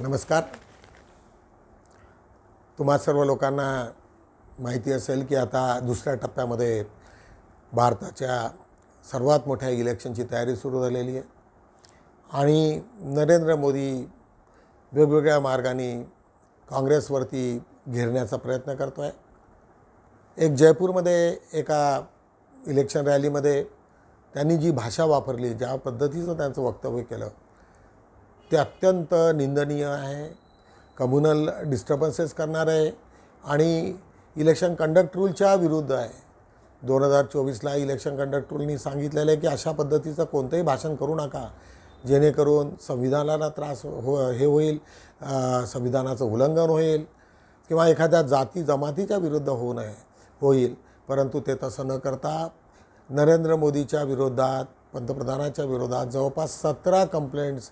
नमस्कार. तुम्हा सर्व लोकांना माहिती असेल की आता दुसऱ्या टप्प्यामध्ये भारताच्या सर्वात मोठ्या इलेक्शनची तयारी सुरू झालेली आहे. आणि नरेंद्र मोदी वेगवेगळ्या मार्गाने काँग्रेसवरती घेरण्याचा प्रयत्न करतो आहे एक जयपूरमध्ये एका इलेक्शन रॅलीमध्ये त्यांनी जी भाषा वापरली ज्या पद्धतीचं त्यांचं वक्तव्य केलं ते अत्यंत निंदनीय आहे. कम्युनल डिस्टर्बन्सेस करणार आहे आणि इलेक्शन कंडक्ट रूलच्या विरुद्ध आहे. दोन हजार चोवीसला इलेक्शन कंडक्ट रूलनी सांगितलेलं आहे की अशा पद्धतीचं कोणतंही भाषण करू नका. जेणेकरून संविधानाला त्रास हो हे होईल संविधानाचं उल्लंघन होईल किंवा एखाद्या जाती जमातीच्या विरुद्ध होऊ नये होईल. परंतु ते तसं न करता नरेंद्र मोदीच्या विरोधात पंतप्रधानाच्या विरोधात जवळपास सतरा कंप्लेंट्स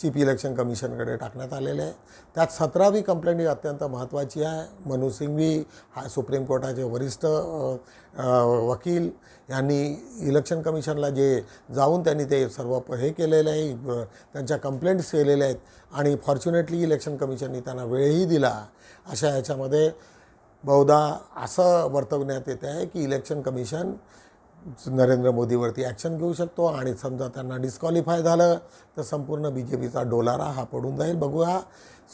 चीफ इलेक्शन कमिशनकडे टाकण्यात आलेले आहे. त्यात सतरावी कंप्लेंट ही अत्यंत महत्त्वाची आहे. मनु सिंघवी हा सुप्रीम कोर्टाचे वरिष्ठ वकील यांनी इलेक्शन कमिशनला जे जाऊन त्यांनी ते सर्व हे केलेलं आहे त्यांच्या कंप्लेंट्स केलेल्या आहेत आणि फॉर्च्युनेटली इलेक्शन कमिशननी त्यांना वेळही दिला. अशा ह्याच्यामध्ये बहुधा असं वर्तवण्यात येते आहे की इलेक्शन कमिशन नरेंद्र मोदीवरती ॲक्शन घेऊ शकतो आणि समजा त्यांना डिस्क्वालिफाय झालं तर संपूर्ण बी जे पीचा डोलारा हा पडून जाईल. बघूया.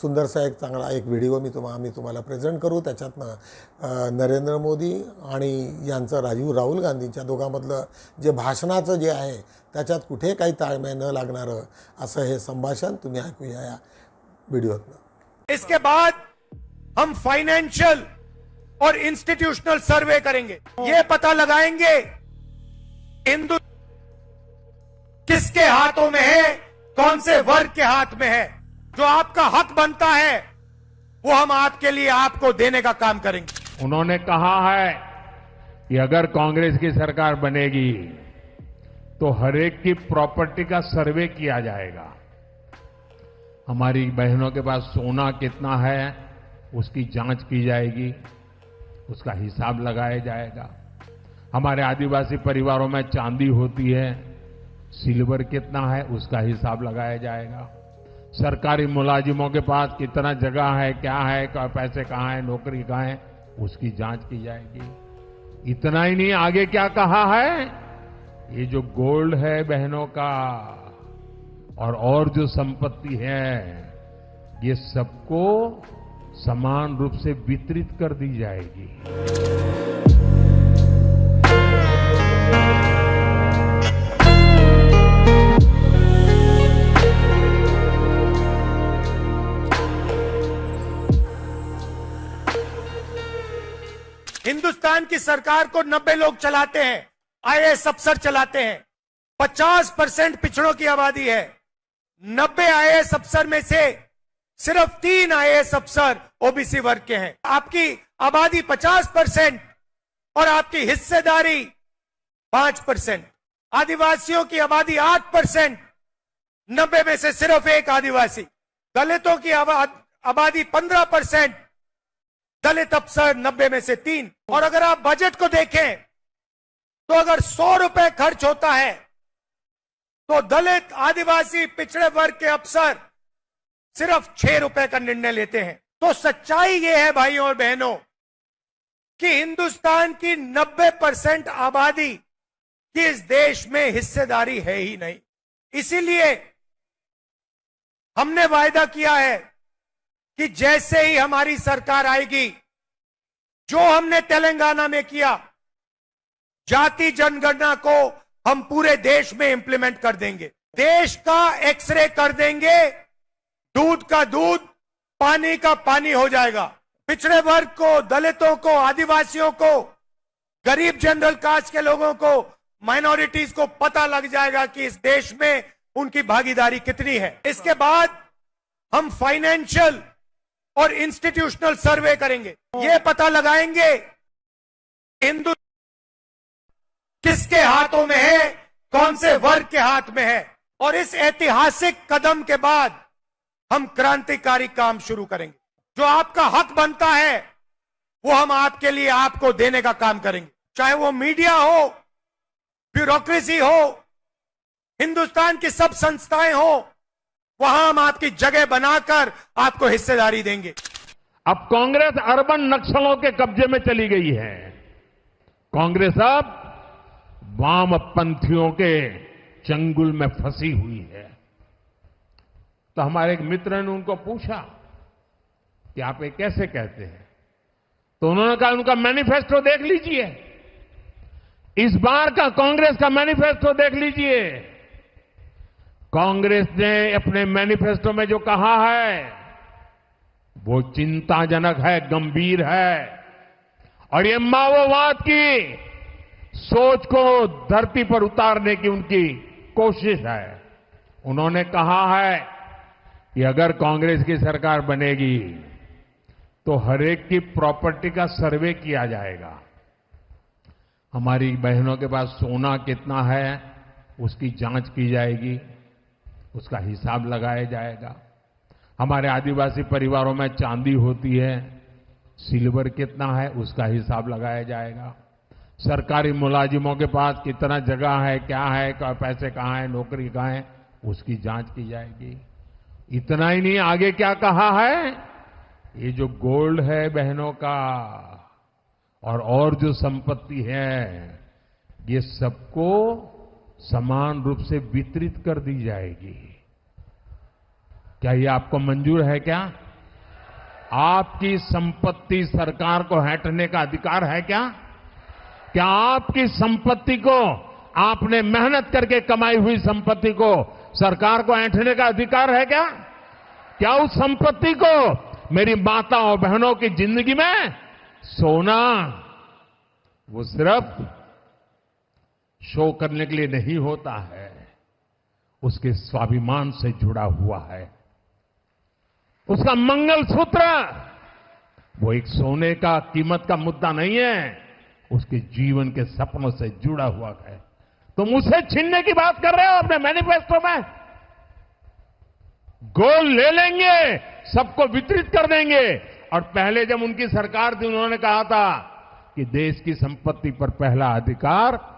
सुंदरसा एक चांगला एक व्हिडिओ मी तुम्हा आम्ही तुम्हाला प्रेझेंट करू. त्याच्यातनं नरेंद्र मोदी आणि यांचं राजीव राहुल गांधींच्या दोघांमधलं जे भाषणाचं जे आहे त्याच्यात कुठे काही ताळमेळ न लागणारं असं हे संभाषण तुम्ही ऐकूया या व्हिडिओतनं इसके बाद हम फाइनेंशियल और इंस्टीट्यूशनल सर्वे करेंगे. ये पता लगाएंगे हिंदू किसके हाथों में है? कौन से वर्ग के हाथ में है? जो आपका हक बनता है, वो हम आपके लिए आपको देने का काम करेंगे। उन्होंने कहा है कि अगर कांग्रेस की सरकार बनेगी तो हरेक की प्रॉपर्टी का सर्वे किया जाएगा। हमारी बहनों के पास सोना कितना है, उसकी जाँच की जाएगी, उसका हिसाब लगाया जाएगा। हमारे आदिवासी परिवारों में चांदी होती है, सिल्वर कितना है, उसका हिसाब लगाया जाएगा। सरकारी मुलाजिमों के पास कितना जगह है, क्या है, क- पैसे कहाँ है, नौकरी कहाँ है, उसकी जाँच की जाएगी। इतना ही नहीं, आगे क्या कहा है? ये जो गोल्ड है बहनों का, और और जो संपत्ति है, ये सबको समान रूप से वितरित कर दी जाएगी। हिंदुस्तान की सरकार को 90 लोग चलाते हैं आईएएस अफसर चलाते हैं। 50 परसेंट पिछड़ों की आबादी है। 90 आईएएस अफसर में से सिर्फ़ तीन आईएएस अफसर ओबीसी वर्ग के हैं। आपकी आबादी 50 परसेंट और आपकी हिस्सेदारी 5 परसेंट। आदिवासियों की आबादी 8 परसेंट। नब्बे में से सिर्फ़ एक आदिवासी। दलितों की आबादी 15 परसेंट। दलित अफसर नब्बे में से तीन। और अगर आप बजट को देखें तो अगर सौ रुपए खर्च होता है तो दलित आदिवासी पिछड़े वर्ग के अफसर सिर्फ़ छह रुपए का निर्णय लेते हैं। तो सच्चाई यह है, भाइयों और बहनों, कि हिंदुस्तान की 90 परसेंट आबादी की इस देश में हिस्सेदारी है ही नहीं। इसीलिए हमने वायदा किया है कि जैसे ही हमारी सरकार आएगी जो हमने तेलंगाना में किया, जाति जनगणना को हम पूरे देश में इंप्लीमेंट कर देंगे। देश का एक्सरे कर देंगे, दूध का दूध, पानी का पानी हो जाएगा। पिछड़े वर्ग को, दलितों को, आदिवासियों को, गरीब जनरल कास्ट के लोगों को माइनॉरिटीज को पता लग जाएगा कि इस देश में उनकी भागीदारी कितनी है। इसके बाद हम फाइनेंशियल और इंस्टीट्यूशनल सर्वे करेंगे। ये पता लगाएँगे, हिंदू किसके हाथों में है, कौन से वर्ग के हाथ में है। और इस ऐतिहासिक कदम के बाद हम क्रांतिकारी काम शुरू करेंगे। जो आपका हक बनता है, वो हम आपके लिए आपको देने का काम करेंगे। चाहे वो मीडिया हो, ब्यूरोक्रेसी हो, हिंदुस्तान की सब संस्थाएँ हो वहाँ हम आपकी जगह बनाकर आपको हिस्सेदारी देंगे। अब कांग्रेस अर्बन नक्सलों के कब्जे में चली गई है। कांग्रेस अब वामपंथियों के चंगुल में फंसी हुई है। तो हमारे एक मित्र ने उनको पूछा कि आप ये कैसे कहते हैं? तो उन्होंने कहा, उनका मैनिफेस्टो देख लीजिए। इस बार का कांग्रेस का मैनिफेस्टो देख लीजिए। कांग्रेस ने अपने मैनिफेस्टो में जो कहा है, वो चिंताजनक है, गंभीर है। और ये माओवाद की सोच को धरती पर उतारने की उनकी कोशिश है। उन्होंने कहा है कि अगर कांग्रेस की सरकार बनेगी तो हरेक की प्रॉपर्टी का सर्वे किया जाएगा। हमारी बहनों के पास सोना कितना है, उसकी जाँच की जाएगी। उसका हिसाब लगाया जाएगा। हमारे आदिवासी परिवारों में चांदी होती है, सिल्वर कितना है, उसका हिसाब लगाया जाएगा। सरकारी मुलाजिमों के पास कितना जगह है, क्या है क्या पैसे कहाँ है, नौकरी कहाँ है, उसकी जाँच की जाएगी। इतना ही नहीं, आगे क्या कहा है? ये जो गोल्ड है बहनों का, और और जो संपत्ति है, ये सबको समान रूप से वितरित कर दी जाएगी। क्या ये आपको मंजूर है क्या? आपकी संपत्ति सरकार को हटने का अधिकार है क्या? क्या आपकी संपत्ति को आपने मेहनत करके कमाई हुई संपत्ति को सरकार को ऐंठने का अधिकार है क्या? क्या उस संपत्ति को मेरी माताओं बहनों की ज़िंदगी में सोना, वो सिर्फ़ शो करने के लिए नहीं होता है। उसके स्वाभिमान से जुड़ा हुआ है। उसका मंगल सूत्र वो एक सोने का कीमत का मुद्दा नहीं है। उसके जीवन के सपनों से जुड़ा हुआ है। तुम उसे छीनने की बात कर रहे हो अपने मैनिफेस्टो में? गोल ले लेंगे, सबको वितरित कर देंगे। और पहले जब उनकी सरकार थी, उन्होंने कहा था कि देश की संपत्ति पर पहला अधिकार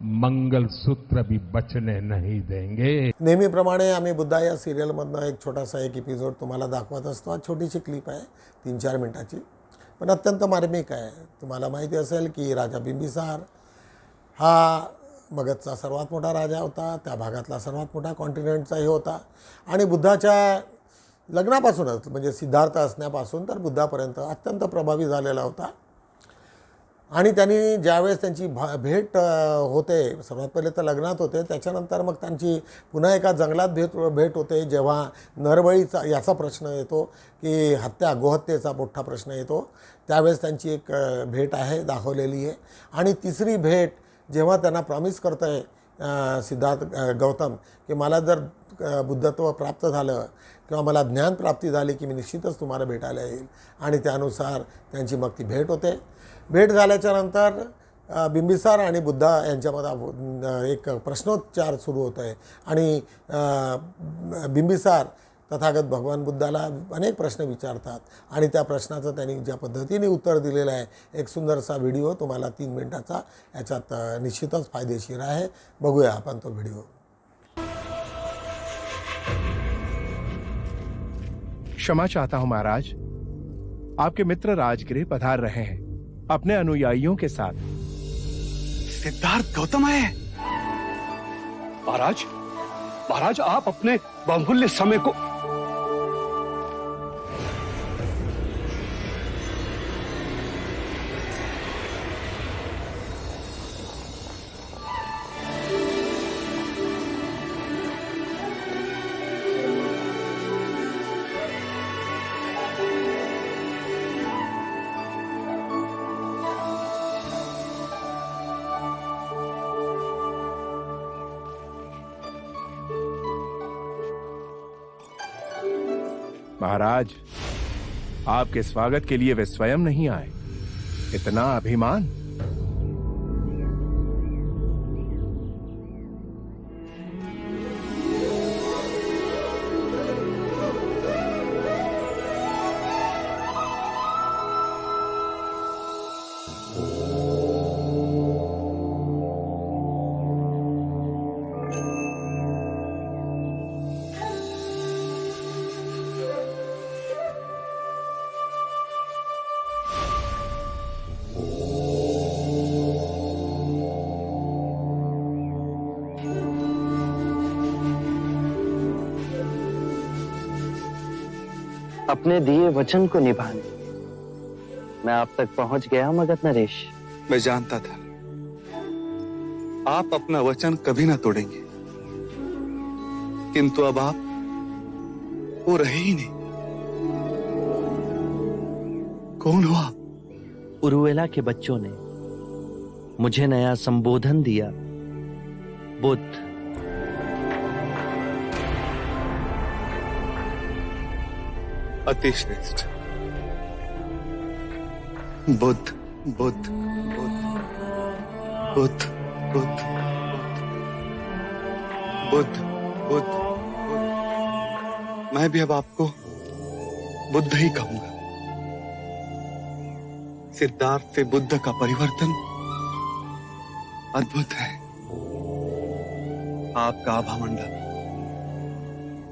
मंगलसूत्र भी बचने नहीं देंगे। नेहमीप्रमाणे आम्ही बुद्धा या सिरियलमधनं एक छोटासा एक एपिसोड तुम्हाला दाखवत असतो. आज छोटीशी क्लिप आहे तीन चार मिनिटाची. पण अत्यंत मार्मिक आहे. तुम्हाला माहिती असेल की राजा बिंबिसार हा मगधचा सर्वात मोठा राजा होता. त्या भागातला सर्वात मोठा कॉन्टिनेंटचाही होता. आणि बुद्धाच्या लग्नापासूनच म्हणजे सिद्धार्थ असण्यापासून तर बुद्धापर्यंत अत्यंत प्रभावी झालेला होता. आणि त्यांनी ज्यावेळेस त्यांची भा भेट होते सर्वात पहिले तर लग्नात होते त्याच्यानंतर मग त्यांची पुन्हा एका जंगलात भेट भेट होते जेव्हा नरबळीचा याचा प्रश्न येतो की हत्या गोहत्येचा मोठा प्रश्न येतो. त्यावेळेस त्यांची एक भेट आहे दाखवलेली आहे. आणि तिसरी भेट जेव्हा त्यांना प्रॉमिस करतं आहे सिद्धार्थ गौतम की मला जर बुद्धत्व प्राप्त झालं किंवा मला ज्ञानप्राप्ती झाली की मी निश्चितच तुम्हाला भेटायला येईल. आणि त्यानुसार त्यांची मग ती भेट होते. भेट झाल्याच्यानंतर बिंबिसार आणि बुद्धा यांच्यामध्ये एक प्रश्नोच्चार सुरू होत आहे. आणि बिंबिसार तथागत भगवान बुद्धाला अनेक प्रश्न विचारतात. आणि त्या प्रश्नाचं त्यांनी ज्या पद्धतीने उत्तर दिलेलं आहे एक सुंदरसा व्हिडिओ तुम्हाला तीन मिनिटाचा याच्यात निश्चितच फायदेशीर आहे. बघूया आपण तो व्हिडिओ. क्षमा चाहता हूं महाराज आपके मित्र राजगृह पधार रहे हैं। अपने अनुयायियों के साथ। सिद्धार्थ गौतम आए महाराज महाराज आप अपने बहुमूल्य समय को आपके स्वागत के लिए वे स्वयं नहीं आए। इतना अभिमान अपने दिए वचन को निभाने। मैं आप तक पहुँच गया मगध नरेश। मैं जानता था। आप अपना वचन कभी ना तोड़ेंगे। किंतु अब आप वो रहे ही नहीं। कौन हो आप उरुवेला के बच्चों ने मुझे नया संबोधन दिया। बुद्ध अति श्रेष्ठ बुद्ध बुद्ध बुद्ध बुद्ध बुद्ध बुद्ध बुद्ध। मैं भी अब आपको बुद्ध ही कहूँगा। सिद्धार्थ से बुद्ध का परिवर्तन अद्भुत है। आपका आभा मंडल,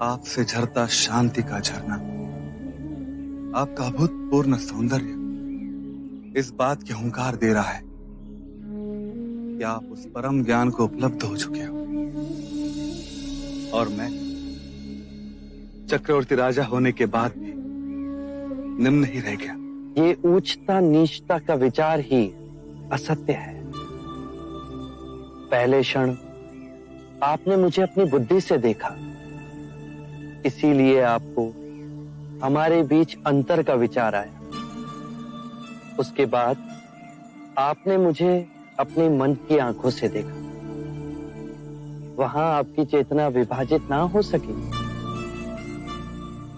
आपसे झरता शांति का झरना। आपका अभूतपूर्ण सौंदर्य इस बात की हंकार दे रहा है कि आप उस परम ज्ञान को उपलब्ध हो चुके हो। और मैं चक्रवर्ती राजा होने के बाद भी निम्न ही रह गया। ये ऊंचता नीचता का विचार ही असत्य है। पहले क्षण आपने मुझे अपनी बुद्धि से देखा, इसीलिए आपको हमारे बीच अंतर का विचार आया। उसके बाद आपने मुझे अपने मन की आँखों से देखा। वहाँ आपकी चेतना विभाजित ना हो सकी।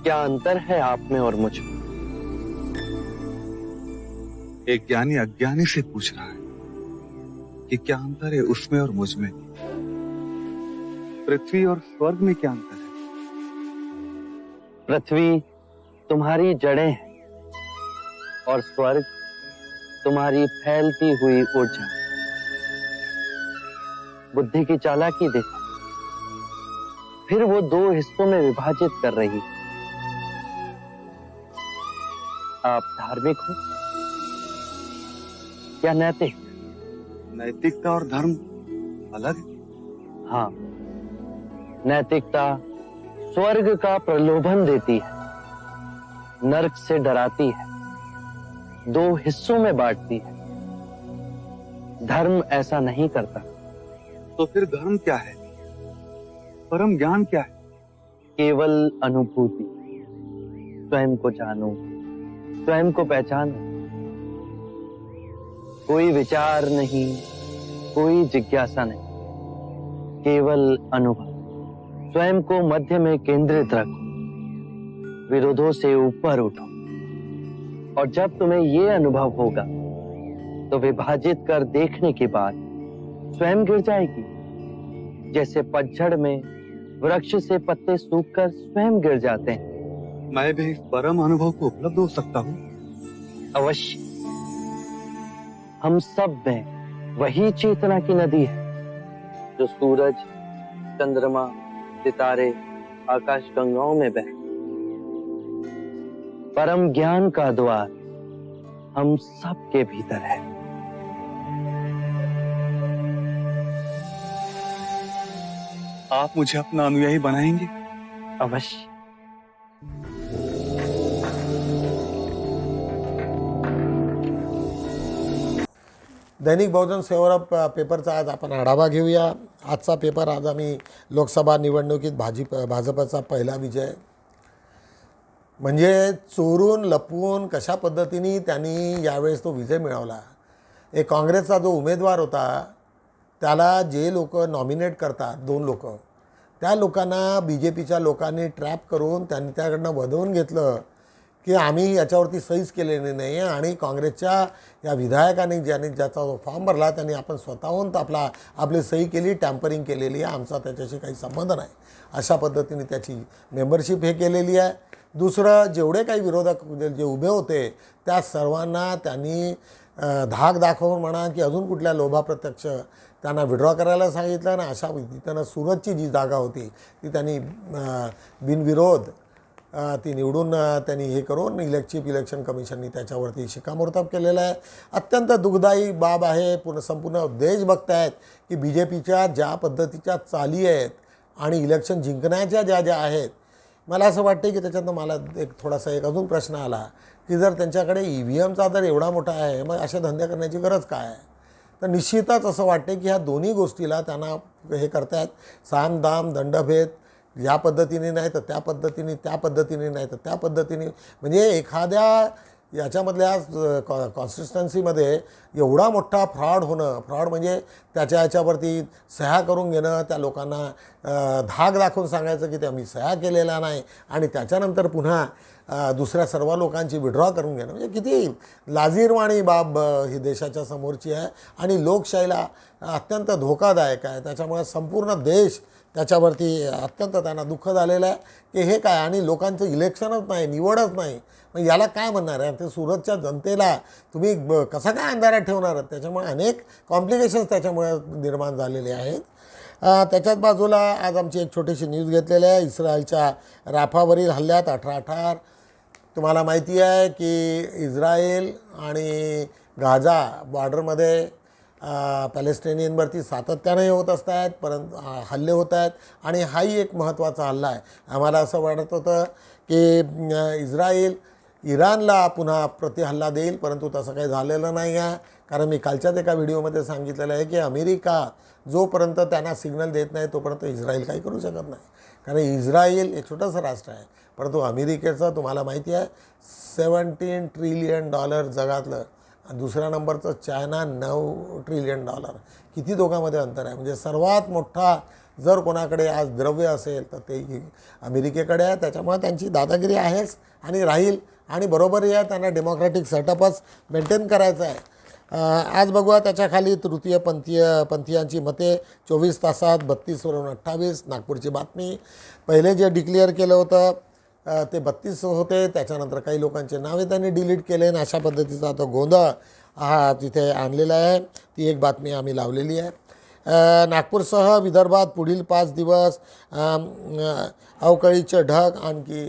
क्या अंतर है आप में और मुझमें? एक ज्ञानी अज्ञानी से पूछ रहा है कि क्या अंतर है उसमें और मुझमें? पृथ्वी और स्वर्ग में क्या अंतर है? पृथ्वी तुम्हारी जड़ें हैं और स्वर्ग तुम्हारी फैलती हुई ऊर्जा बुद्धि की चालाकी देखो। फिर वो दो हिस्सों में विभाजित कर रही आप धार्मिक हो या नैतिक? नैतिकता और धर्म अलग हाँ नैतिकता स्वर्ग का प्रलोभन देती है। नरक से डराती है। दो हिस्सों में बांटती है। धर्म ऐसा नहीं करता। तो फिर धर्म क्या है? परम ज्ञान क्या है? केवल अनुभूति। स्वयं को जानो। स्वयं को पहचानो। कोई विचार नहीं कोई जिज्ञासा नहीं। केवल अनुभव। स्वयं को मध्य में केंद्रित रखो। विरोधों से ऊपर उठो। और जब तुम्हें ये अनुभव होगा तो विभाजित कर देखने के बाद स्वयं गिर जाएगी। जैसे पतझड़ में वृक्ष से पत्ते सूखकर स्वयं गिर जाते हैं। मैं भी इस परम अनुभव को उपलब्ध हो सकता हूँ। अवश्य। हम सब में वही चेतना की नदी है जो सूरज चंद्रमा सितारे आकाश गंगाओं में बह परम ज्ञान का द्वार हम सब के भीतर है। आप मुझे अपना अनुयायी बनाएंगे? अवश्य। दैनिक बहुजन सेवा पेपरचा आज आपण आढावा घेऊया. आजचा पेपर आज आम्ही लोकसभा निवडणुकीत भाजी भाजपचा पहिला विजय म्हणजे चोरून लपवून कशा पद्धतीने त्यांनी यावेळेस तो विजय मिळवला? एक काँग्रेसचा जो उमेदवार होता त्याला जे लोक नॉमिनेट करतात दोन लोक त्या लोकांना बी जे पीच्या लोकांनी ट्रॅप करून त्यांनी त्याकडनं वधवून घेतलं की आम्ही याच्यावरती सहीच केलेली नाही आहे आणि काँग्रेसच्या या विधायकाने ज्याने ज्याचा जो फॉर्म भरला त्यांनी आपण स्वतःहून आपला आपली सही केली टॅम्परिंग केलेली आहे. आमचा त्याच्याशी काही संबंध नाही. अशा पद्धतीने त्याची मेंबरशिप हे केलेली आहे. दुसरं जेवढे काही विरोधक जे उभे होते त्या सर्वांना त्यांनी धाक दाखवून म्हणा की अजून कुठल्या लोभा प्रत्यक्ष त्यांना विड्रॉ करायला सांगितलं ना अशा पद्धतीनं सुरतची जी जागा होती ती त्यांनी बिनविरोध ती निवडून त्यांनी हे करून इलेक्ट चीफ इलेक्शन कमिशननी त्याच्यावरती शिक्कामोर्तब केलेलं आहे. अत्यंत दुःखदायी बाब आहे पूर्ण संपूर्ण देश बघतायत की बी जे पीच्या ज्या पद्धतीच्या चाली आहेत आणि इलेक्शन जिंकण्याच्या ज्या ज्या आहेत मला असं वाटतं की त्याच्यातनं मला एक थोडासा एक अजून प्रश्न आला की जर त्यांच्याकडे ई व्ही एमचा जर एवढा मोठा आहे मग अशा धंदे करण्याची गरज काय आहे? तर निश्चितच असं वाटते की ह्या दोन्ही गोष्टीला त्यांना हे करतायत. साम दाम दंडभेद या पद्धतीने नाही तर त्या पद्धतीने त्या पद्धतीने नाही तर त्या पद्धतीने. म्हणजे एखाद्या याच्यामधल्या कॉ कॉन्स्टिट्युन्सीमध्ये एवढा मोठा फ्रॉड होणं फ्रॉड म्हणजे त्याच्या याच्यावरती सह्या करून घेणं त्या लोकांना धाग दाखवून सांगायचं की ते आम्ही सह्या केलेला नाही आणि त्याच्यानंतर पुन्हा दुसऱ्या सर्व लोकांची विड्रॉ करून घेणं. म्हणजे किती लाजीरवाणी बाब ही देशाच्या समोरची आहे आणि लोकशाहीला अत्यंत धोकादायक आहे. त्याच्यामुळे संपूर्ण देश त्याच्यावरती अत्यंत त्यांना दुःख झालेलं आहे की हे काय? आणि लोकांचं इलेक्शनच नाही निवडच नाही. मग याला काय म्हणणार आहे? ते सुरतच्या जनतेला तुम्ही ब- कसा काय अंधारात ठेवणार आहात? त्याच्यामुळे अनेक कॉम्प्लिकेशन्स त्याच्यामुळे निर्माण झालेले आहेत. त्याच्याच बाजूला आज आमची एक छोटीशी न्यूज घेतलेली आहे. इस्रायलच्या राफावरील हल्ल्यात अठरा ठार तुम्हाला माहिती आहे की इस्रायल आणि गाझा बॉर्डरमध्ये पॅलेस्टिनियनवरती सातत्याने होत असत आहेत परंतु हल्ले होत आहेत. आणि हाही एक महत्त्वाचा हल्ला आहे. आम्हाला असं वाटत होतं की इस्रायल इराणला पुन्हा प्रतिहल्ला देईल परंतु तसं काही झालेलं नाही आहे कारण मी कालच्याच एका व्हिडिओमध्ये सांगितलेलं आहे की अमेरिका जोपर्यंत त्यांना सिग्नल देत नाही तोपर्यंत इस्रायल काही करू शकत नाही. कारण इस्रायल एक छोटंसं राष्ट्र आहे. परंतु अमेरिकेचं तुम्हाला माहिती आहे सेवन्टीन ट्रिलियन डॉलर जगातलं. आणि दुसऱ्या नंबरचं चायना नऊ ट्रिलियन डॉलर किती दोघांमध्ये अंतर आहे? म्हणजे सर्वात मोठा जर कोणाकडे आज द्रव्य असेल तर ते अमेरिकेकडे आहे. त्याच्यामुळे त्यांची दादागिरी आहेच आणि राहील. आणि बरोबरही आहे त्यांना डेमोक्रॅटिक सेटअपच मेंटेन करायचं आहे. आज बघूया त्याच्याखाली तृतीय पंथीय पंथीयांची मते चोवीस तासात बत्तीसवरून अठ्ठावीस नागपूरची बातमी. पहिले जे डिक्लेअर केलं होतं ते बत्तीस होते त्याच्यानंतर काही लोकांचे नावे त्यांनी डिलीट केले आणि अशा पद्धतीचा तो गोंधळ हा तिथे आणलेला आहे. ती एक बातमी आम्ही लावलेली आहे. नागपूरसह विदर्भात पुढील पाच दिवस अवकळीचे अवकाळीचे ढग आणखी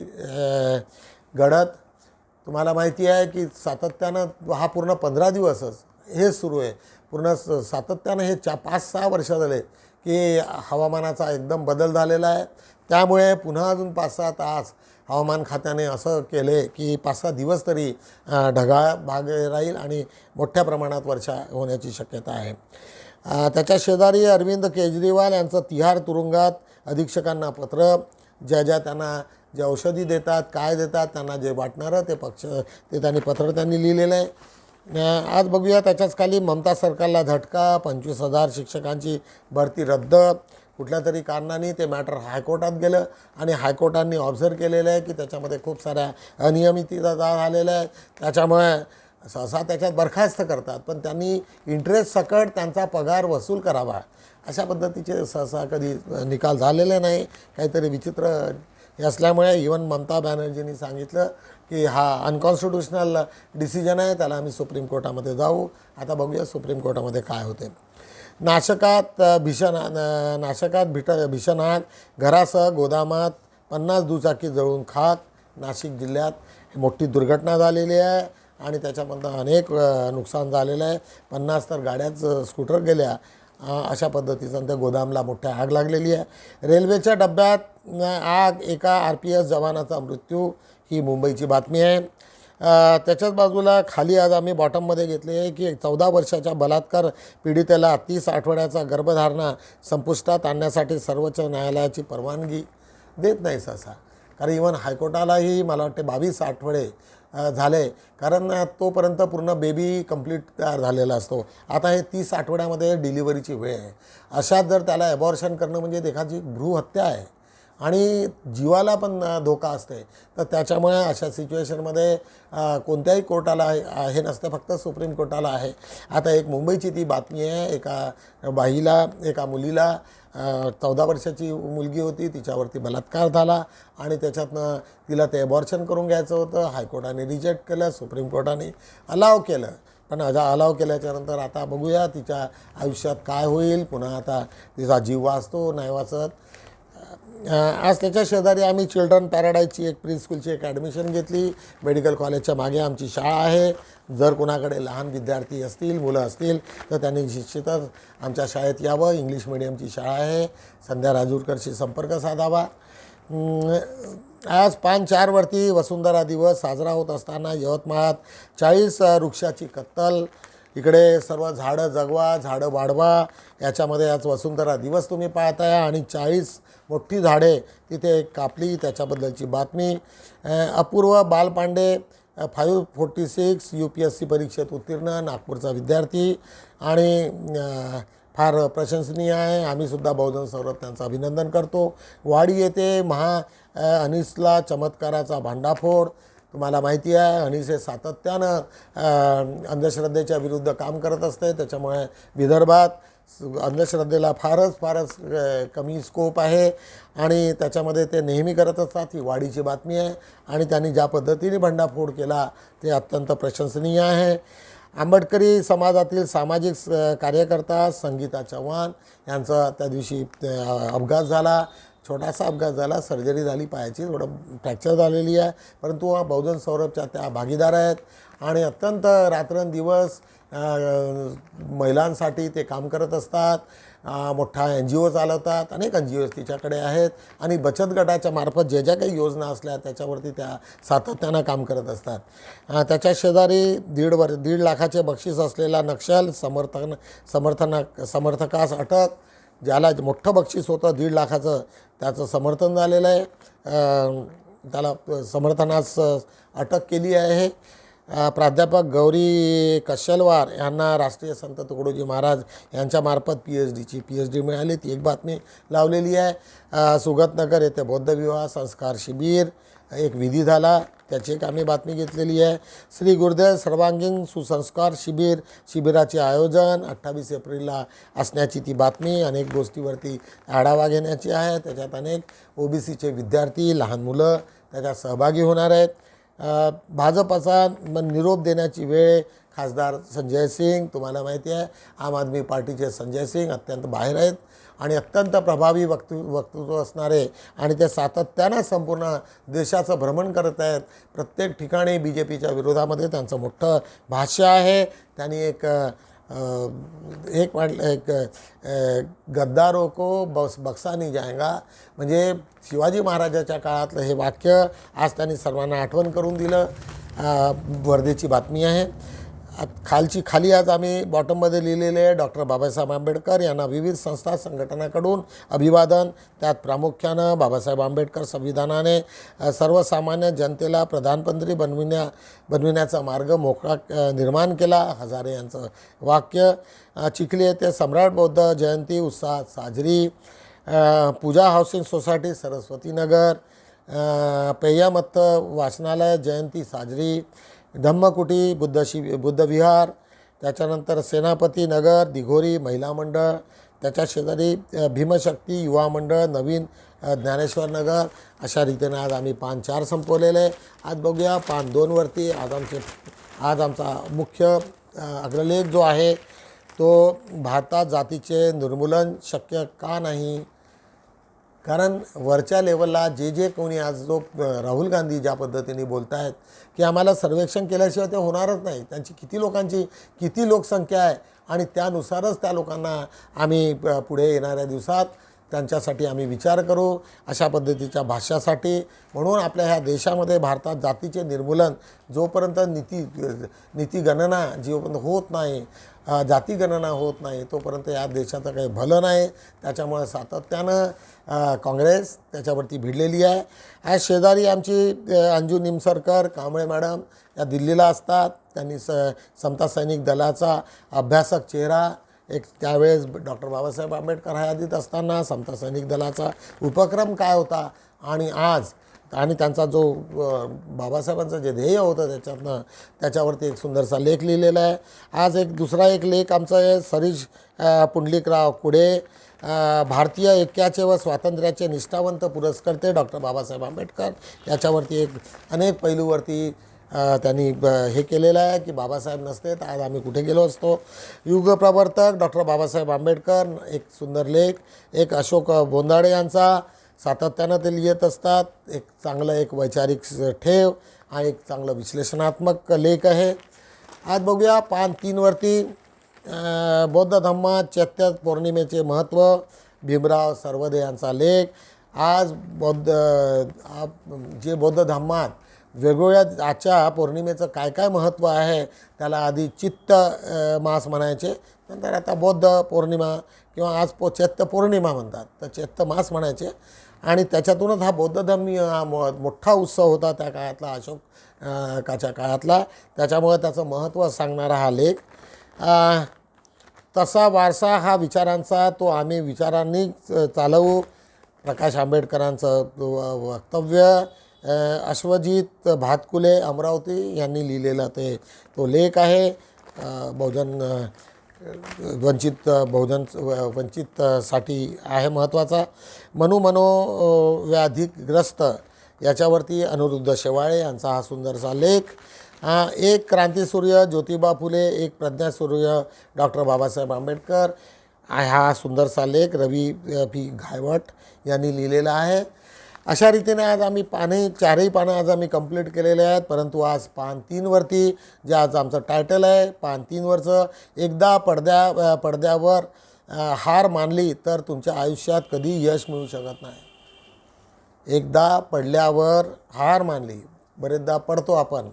गडद. तुम्हाला माहिती आहे की सातत्यानं हा पूर्ण पंधरा दिवसच हे सुरू आहे. पूर्ण स- सातत्यानं हे चा पाच सहा वर्ष झाले की हवामानाचा एकदम बदल झालेला आहे. त्यामुळे पुन्हा अजून पाच सहा तास हवामान खात्याने असं केले की पाच सहा दिवस तरी ढगाळ भाग राहील आणि मोठ्या प्रमाणात वर्षा होण्याची शक्यता आहे. त्याच्या शेजारी अरविंद केजरीवाल यांचं तिहार तुरुंगात अधीक्षकांना पत्र ज्या ज्या त्यांना जे औषधी देतात काय देतात त्यांना जे वाटणारं ते पक्ष ते त्यांनी पत्र त्यांनी लिहिलेलं आहे. आज बघूया त्याच्याच खाली ममता सरकारला झटका पंचवीस हजार शिक्षकांची भरती रद्द कुठल्या तरी कारणाने ते मॅटर हायकोर्टात गेलं आणि हायकोर्टांनी ऑब्झर्व केलेलं आहे की त्याच्यामध्ये खूप साऱ्या अनियमितता झालेल्या आहेत. त्याच्यामुळे सहसा त्याच्यात बरखास्त करतात पण त्यांनी इंटरेस्ट सकट त्यांचा पगार वसूल करावा. अशा पद्धतीचे सहसा कधी निकाल झालेले नाही. काहीतरी विचित्र हे असल्यामुळे इवन ममता बॅनर्जींनी सांगितलं की हा अनकॉन्स्टिट्युशनल डिसिजन आहे त्याला आम्ही सुप्रीम कोर्टामध्ये जाऊ. आता बघूया सुप्रीम कोर्टामध्ये काय होते. नाशकात भीषण नाशकात भीट भीषण आग घरासह गोदामात पन्नास दुचाकी जळून खाक नाशिक जिल्ह्यात मोठी दुर्घटना झालेली आहे आणि त्याच्यामधनं अनेक नुकसान झालेलं आहे. पन्नास तर गाड्याच स्कूटर गेल्या अशा पद्धतीचं त्या गोदामला मोठ्या आग लागलेली आहे. रेल्वेच्या डब्यात आग एका आर पी एस जवानाचा मृत्यू ही मुंबईची बातमी आहे. त्याच्याच बाजूला खाली आज आम्ही बॉटममध्ये घेतले आहे की चौदा वर्षाच्या बलात्कार पीडितेला तीस आठवड्याचा गर्भधारणा संपुष्टात आणण्यासाठी सर्वोच्च न्यायालयाची परवानगी देत नाही सहसा. कारण इवन हायकोर्टालाही मला वाटते बावीस आठवडे झालं आहे कारण तोपर्यंत पूर्ण बेबी कंप्लीट तयार झालेला असतो. आता हे तीस आठवड्यामध्ये डिलिव्हरीची वेळ आहे. अशात जर त्याला ॲबॉर्शन करणं म्हणजे एखादी भ्रूहत्या आहे. आणि जीवाला पण धोका असते. तर त्याच्यामुळे अशा सिच्युएशनमध्ये कोणत्याही कोर्टाला हे- हे नसते. फक्त सुप्रीम कोर्टाला आहे. आता एक मुंबईची ती बातमी आहे. एका बाईला एका मुलीला चौदा वर्षाची मुलगी होती तिच्यावरती बलात्कार झाला आणि त्याच्यातनं तिला ते अबॉर्शन करून घ्यायचं होतं. हायकोर्टाने रिजेक्ट केलं सुप्रीम कोर्टाने अलाव केलं. पण अजा अलाव केल्याच्यानंतर आता बघूया तिच्या आयुष्यात काय होईल. पुन्हा आता तिचा जीव वाचतो नाही वाचत. आज त्याच्या शेजारी आम्ही चिल्ड्रन पॅराडाईजची एक प्री स्कूलची एक ॲडमिशन घेतली. मेडिकल कॉलेजच्या मागे आमची शाळा आहे. जर कोणाकडे लहान विद्यार्थी असतील मुलं असतील तर त्यांनी निश्चितच आमच्या शाळेत यावं. इंग्लिश मिडियमची शाळा आहे. संध्या राजूरकरशी संपर्क साधावा. आज पान चारवरती वसुंधरा दिवस साजरा होत असताना यवतमाळात चाळीस वृक्षाची कत्तल इकडे सर्व झाडं जगवा झाडं वाढवा याच्यामध्ये आज वसुंधरा दिवस तुम्ही पाहताय आणि चाळीस मोठी झाडे तिथे कापली त्याच्याबद्दलची बातमी. Apurva Balpande five forty six U P S C परीक्षेत उत्तीर्ण नागपूरचा विद्यार्थी आणि फार प्रशंसनीय आहे. आम्हीसुद्धा बहुजन सौरभ त्यांचं अभिनंदन करतो. वाडी येथे महा अनिसला चमत्काराचा भांडाफोड तुम्हाला माहिती आहे. अनिस हे सातत्यानं अंधश्रद्धेच्या विरुद्ध काम करत असते. त्याच्यामुळे विदर्भात अंधश्रद्धेला फारच फारच कमी स्कोप आहे. आणि त्याच्यामध्ये ते नेहमी करत असतात ही वाढीची बातमी आहे. आणि त्यांनी ज्या पद्धतीने भंडाफोड केला ते अत्यंत प्रशंसनीय आहे. आंबेडकरी समाजातील सामाजिक स- कार्यकर्ता संगीता चव्हाण यांचा त्या दिवशी अपघात झाला. छोटासा अपघात झाला सर्जरी झाली पायाची थोडं फ्रॅक्चर झालेली आहे. परंतु बहुजन सौरभच्या त्या भागीदार आहेत. आणि अत्यंत रात्रंदिवस महिलांसाठी ते काम करत असतात. मोठा एन जी ओ चालवतात. अनेक एन जी ओज तिच्याकडे आहेत. आणि बचत गटाच्या मार्फत ज्या ज्या काही योजना असल्या त्याच्यावरती त्या सातत्यानं काम करत असतात. त्याच्या शेजारी दीड वर दीड लाखाचे बक्षीस असलेला नक्षल समर्थन समर्थना समर्थकास अटक ज्याला मोठं बक्षीस होतं दीड लाखाचं त्याचं समर्थन झालेलं आहे. त्याला समर्थनास अटक केली आहे. प्राध्यापक गौरी कशलवार यांना राष्ट्रीय संत तुकडोजी महाराज यांच्यामार्फत पी एच डीची पी एच डी मिळाली. ती एक बातमी लावलेली आहे. सुगतनगर येथे बौद्धविवाह संस्कार शिबिर एक विधी झाला. त्याची एक आम्ही बातमी घेतलेली आहे. श्री गुरुदेव सर्वांगीण सुसंस्कार शिबिर शिबिराचे आयोजन अठ्ठावीस एप्रिलला असण्याची ती बातमी अनेक गोष्टीवरती आढावा घेण्याची आहे. त्याच्यात अनेक ओबीसीचे विद्यार्थी लहान मुलं त्याच्यात सहभागी होणार आहेत. भाजपाचा निरोप देण्याची वेळ खासदार संजय सिंग तुम्हाला माहिती आहे. आम आदमी पार्टीचे संजय सिंग अत्यंत बाहेर आहेत आणि अत्यंत प्रभावी वक्तृ वक्तृत्व असणारे आणि ते सातत्यानं संपूर्ण देशाचं भ्रमण करत आहेत. प्रत्येक ठिकाणी बी जे पीच्या विरोधामध्ये त्यांचं मोठं भाष्य आहे. त्यांनी एक एक म्हटलं एक गद्दारोको गद्दारो को बस बक्सा नहीं म्हणजे शिवाजी महाराजाच्या काळातलं हे वाक्य आज त्यांनी सर्वांना आठवण करून दिलं. वर्धेची बातमी आहे. आत- खालची खाली आज आम्ही बॉटममध्ये लिहिलेले आहे. डॉक्टर बाबासाहेब आंबेडकर यांना विविध संस्था संघटनाकडून अभिवादन त्यात प्रामुख्यानं बाबासाहेब आंबेडकर संविधानाने सर्वसामान्य जनतेला प्रधानमंत्री बनविण्या बनविण्याचा मार्ग मोकळा निर्माण केला. हजारे यांचं वाक्य चिखली येथे सम्राट बौद्ध जयंती उत्साहात साजरी पूजा हाऊसिंग सोसायटी सरस्वतीनगर अ, वाचनालय जयंती साजरी धम्मकुटी बुद्ध शिबि बुद्धविहार त्याच्यानंतर सेनापती नगर दिघोरी महिला मंडळ त्याच्या शेजारी भीमशक्ती युवा मंडळ नवीन ज्ञानेश्वर नगर अशा रीतीने आज आम्ही पान चार संपवलेले. आज बघूया पान दोनवरती आज आमचे आज आमचा मुख्य अग्रलेख जो आहे तो भारतात जातीचे निर्मूलन शक्य का नाही? कारण वरच्या लेवलला जे जे कोणी आज जो राहुल गांधी ज्या पद्धतीने बोलत आहेत की आम्हाला सर्वेक्षण केल्याशिवाय ते होणारच नाही. त्यांची किती लोकांची किती लोकसंख्या आहे आणि त्यानुसारच त्या लोकांना आम्ही प- पुढे येणाऱ्या दिवसात त्यांच्यासाठी आम्ही विचार करू अशा पद्धतीच्या भाष्यासाठी. म्हणून आपल्या ह्या देशामध्ये भारतात जातीचे निर्मूलन जोपर्यंत नीती नीतीगणना जोपर्यंत होत नाही जातीगणना होत नाही तोपर्यंत या देशाचं काही भलं नाही. त्याच्यामुळे सातत्यानं काँग्रेस त्याच्यावरती भिडलेली आहे. आज शेजारी आमची अंजू निमसरकर कांबळे मॅडम या दिल्लीला असतात. त्यांनी स समता सैनिक दलाचा अभ्यासक चेहरा एक त्यावेळेस डॉक्टर बाबासाहेब आंबेडकर हयादीत असताना समता सैनिक दलाचा उपक्रम काय होता आणि आज आणि त्यांचा जो बाबासाहेबांचं जे ध्येय होतं त्याच्यातनं त्याच्यावरती एक सुंदरसा लेख लिहिलेला आहे. आज एक दुसरा एक लेख आमचा आहे सरीश पुंडलिकराव कुडे भारतीय ऐक्याचे व स्वातंत्र्याचे निष्ठावंत पुरस्कर्ते डॉक्टर बाबासाहेब आंबेडकर. याच्यावरती एक अनेक पैलूवरती त्यांनी हे केलेलं आहे की बाबासाहेब नसते तर आज आम्ही कुठे गेलो असतो. युगप्रवर्तक डॉक्टर बाबासाहेब आंबेडकर एक सुंदर लेख. एक अशोक बोंदाडे यांचा सातत्यानं ते लिहित असतात. एक चांगलं एक वैचारिक ठेव आणि एक चांगलं विश्लेषणात्मक लेख आहे. आज बघूया पान तीनवरती बौद्ध धम्मात चैत्य पौर्णिमेचे महत्त्व भीमराव सर्वदे यांचा लेख. आज बौद्ध आप- जे बौद्ध धम्मात वेगवेगळ्या आजच्या पौर्णिमेचं काय काय महत्त्व आहे त्याला आधी चित्त मास म्हणायचे. नंतर आता बौद्ध पौर्णिमा किंवा आज पो चैत्य पौर्णिमा म्हणतात तर चैत्य मास म्हणायचे. आणि त्याच्यातूनच हा बौद्ध धम्मी हा मो मोठा उत्सव होता त्या काळातला अशोक काच्या काळातला. त्याच्यामुळे त्याचं महत्त्व सांगणारा हा लेख. तसा वारसा हा विचारांचा तो आम्ही विचारांनी चालवू. प्रकाश आंबेडकरांचं व- वक्तव्य. अश्वजित भातकुले अमरावती यांनी लिहिलेला ते तो लेख आहे. बहुजन वंचित बहुजन वंचितसाठी आहे महत्त्वाचा. मनु मनोव्याधिग्रस्त याच्यावरती अनिरुद्ध शेवाळे यांचा हा सुंदरसा लेख. एक क्रांतीसूर्य ज्योतिबा फुले एक प्रज्ञासूर्य डॉक्टर बाबासाहेब आंबेडकर. हा हा सुंदरसा लेख रवी पी घायवट यांनी लिहिलेला आहे. अशा रीतीने आज आम्ही पाने चारही पानं आज आम्ही कंप्लीट केलेले आहेत. परंतु आज पान तीनवरती जे आज आमचं टायटल आहे पान तीनवरचं एकदा पडद्या पडद्यावर हार मानली तर तुमच्या आयुष्यात कधी यश मिळू शकत नाही. एकदा पडल्यावर हार मानली बरेचदा पडतो आपण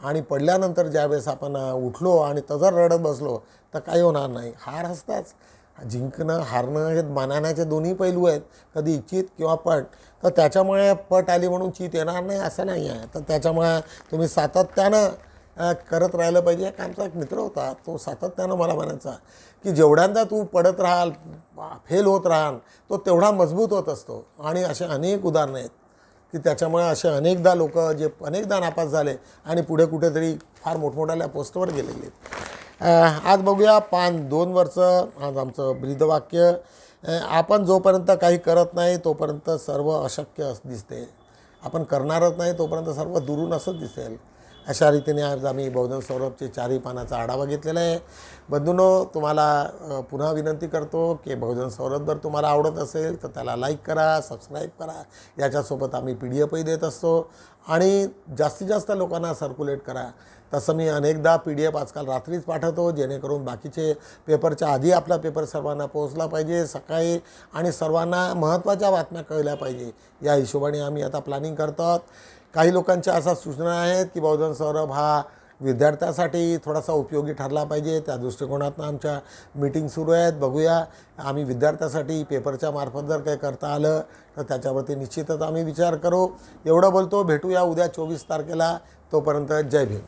आणि पडल्यानंतर ज्यावेळेस आपण उठलो आणि तजर रडत बसलो तर काही होणार नाही. हार हसताच. जिंकणं हारणं हे मानाण्याचे दोन्ही पैलू आहेत. कधी चित किंवा पट. तर त्याच्यामुळे पट आली म्हणून चित येणार नाही असं नाही आहे. तर त्याच्यामुळे तुम्ही सातत्यानं करत राहिलं पाहिजे. एक आमचा एक मित्र होता तो सातत्यानं मला म्हणायचा की जेवढ्यांदा तू पडत राहाल फेल होत राहाल तो तेवढा मजबूत होत असतो. आणि असे अनेक उदाहरणं आहेत की त्याच्यामुळे असे अनेकदा लोक जे अनेकदा नापास झाले आणि पुढे कुठेतरी फार मोठमोठ्या पोस्टवर गेलेले आहेत. आज बघूया पान दोन वरचं आज आमचं ब्रीदवाक्य. आपण जोपर्यंत काही करत नाही तोपर्यंत सर्व अशक्य असं दिसते. आपण करणारच नाही तोपर्यंत सर्व दुरून असंच दिसेल. अशा रीतीने आज आम्ही बहुजन सौरभचे चारही पानाचा आढावा घेतलेला आहे. बंधूनो तुम्हाला पुन्हा विनंती करतो की बहुजन सौरभ जर तुम्हाला आवडत असेल तर त्याला लाईक करा सबस्क्राईब करा. याच्यासोबत आम्ही पी डी एफही देत असतो. आणि जास्तीत जास्त लोकांना सर्क्युलेट करा. तसं मी अनेकदा पी डी एफ आजकाल रात्रीच पाठवतो जेणेकरून बाकीचे पेपरच्या आधी आपला पेपर सर्वांना पोहोचला पाहिजे सकाळी आणि सर्वांना महत्त्वाच्या बातम्या कळल्या पाहिजे. या हिशोबाने आम्ही आता प्लॅनिंग करतो आहोत काही लोकांच्या अशा सूचना आहेत की बहुजन सौरभ हा विद्यार्थ्यासाठी थोडासा उपयोगी ठरला पाहिजे. त्या दृष्टिकोनातनं आमच्या मीटिंग सुरू आहेत. बघूया. आम्ही विद्यार्थ्यासाठी पेपरच्या मार्फत जर काही करता आलं तर त्याच्यावरती निश्चितच आम्ही विचार करू. एवढं बोलतो. भेटूया उद्या चोवीस तारखेला. तोपर्यंत जय भीम.